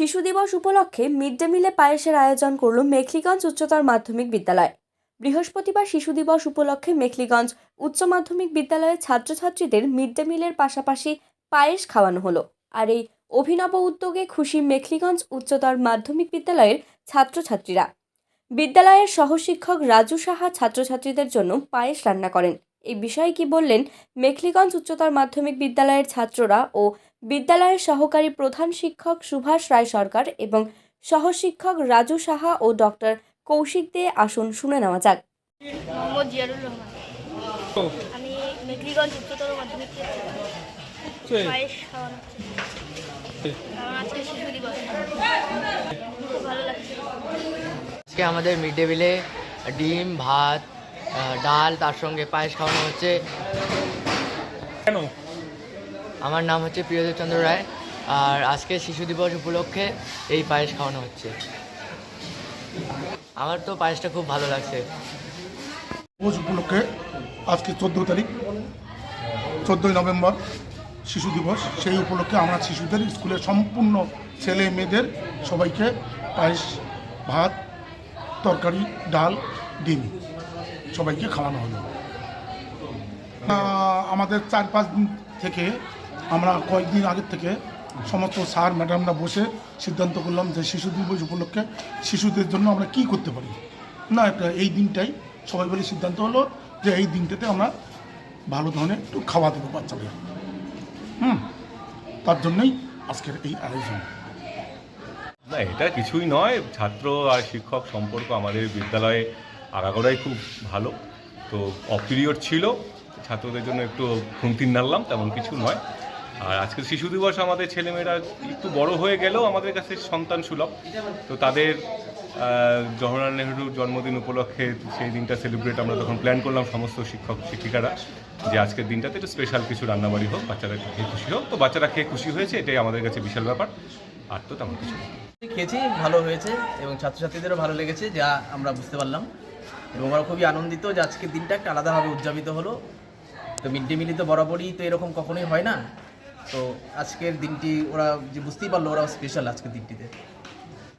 শিশু দিবস উপলক্ষে মিড ডে মিলে পায়েসের আয়োজন করল মেখলিগঞ্জ উচ্চতর মাধ্যমিক বিদ্যালয়। বৃহস্পতিবার শিশু দিবস উপলক্ষে মেখলিগঞ্জ উচ্চ মাধ্যমিক বিদ্যালয়ের ছাত্রছাত্রীদের মিড ডে মিলের পাশাপাশি পায়েস খাওয়ানো হলো। আর এই অভিনব উদ্যোগে খুশি মেখলিগঞ্জ উচ্চতর মাধ্যমিক বিদ্যালয়ের ছাত্রছাত্রীরা। বিদ্যালয়ের সহশিক্ষক রাজু সাহা ছাত্রছাত্রীদের জন্য পায়েস রান্না করেন। এই বিষয়ে কি বললেন মেখলিগঞ্জ উচ্চতর মাধ্যমিক বিদ্যালয়ের ছাত্ররা ও বিদ্যালয়ের সহকারী প্রধান শিক্ষক সুভাষ রায় সরকার এবং সহশিক্ষক রাজু সাহা ও ডক্টর কৌশিক দে আসুন শুনে নেওয়া যাক। আমি উচ্চতর মাধ্যমিক আজকে আমাদের মিড ডে মিলে ডিম ভাত ডাল তার সঙ্গে পায়েস খাওয়ানো হচ্ছে। কেন? আমার নাম হচ্ছে প্রিয়দেব চন্দ্র রায় আর আজকে শিশু দিবস উপলক্ষে এই পায়েস খাওয়ানো হচ্ছে। আমার তো পায়েসটা খুব ভালো লাগছে। দিবস উপলক্ষে আজকে চোদ্দ তারিখ চোদ্দোই নভেম্বর শিশু দিবস। সেই উপলক্ষে আমরা শিশুদের স্কুলের সম্পূর্ণ ছেলে মেয়েদের সবাইকে পায়েস ভাত তরকারি ডাল ডিম। সবাইকে খাওয়ানো হলো। আমাদের চার পাঁচ দিন থেকে আমরা কয়েকদিন আগের থেকে সমস্ত স্যার, ম্যাডামরা বসে সিদ্ধান্ত করলাম যে শিশু দিবস উপলক্ষে শিশুদের জন্য আমরা কি করতে পারি। না, একটা এই দিনটাই সবাই বলে সিদ্ধান্ত হলো যে এই দিনটাতে আমরা ভালো ধরনের একটু খাওয়া দেবো বাচ্চাদের। হুম, তার জন্যই আজকের এই আয়োজন। না, এটা কিছুই নয়। ছাত্র আর শিক্ষক সম্পর্ক আমাদের বিদ্যালয়ে আগাগোড়াই খুব ভালো। তো অপিরিয়ড ছিল, ছাত্রদের জন্য একটু খুন্তির নাড়লাম, তেমন কিছু নয়। আর আজকে শিশু দিবস, আমাদের ছেলেমেয়েরা একটু বড় হয়ে গেলেও আমাদের কাছে সন্তান সুলভ। তো তাদের জওহরলাল নেহরুর জন্মদিন উপলক্ষে সেই দিনটা সেলিব্রেট আমরা তখন প্ল্যান করলাম সমস্ত শিক্ষক, শিক্ষিকারা, যে আজকের দিনটাতে একটু স্পেশাল কিছু রান্নাবাড়ি হোক, বাচ্চারা খেয়ে খুশি হোক। তো বাচ্চারা খেয়ে খুশি হয়েছে, এটাই আমাদের কাছে বিশাল ব্যাপার। আর তো তেমন কিছু খেয়েছি, ভালো হয়েছে এবং ছাত্রছাত্রীদেরও ভালো লেগেছে, যা আমরা বুঝতে পারলাম। এবং আমরা খুবই আনন্দিত যে আজকের দিনটা একটা আলাদাভাবে উদযাপিত হলো। তো মিড ডে মিলই তো বরাবরই তো এরকম কখনোই হয় না। তো আজকের দিনটি ওরা যে বুঝতেই পারল ওরা স্পেশাল আজকের দিনটিতে।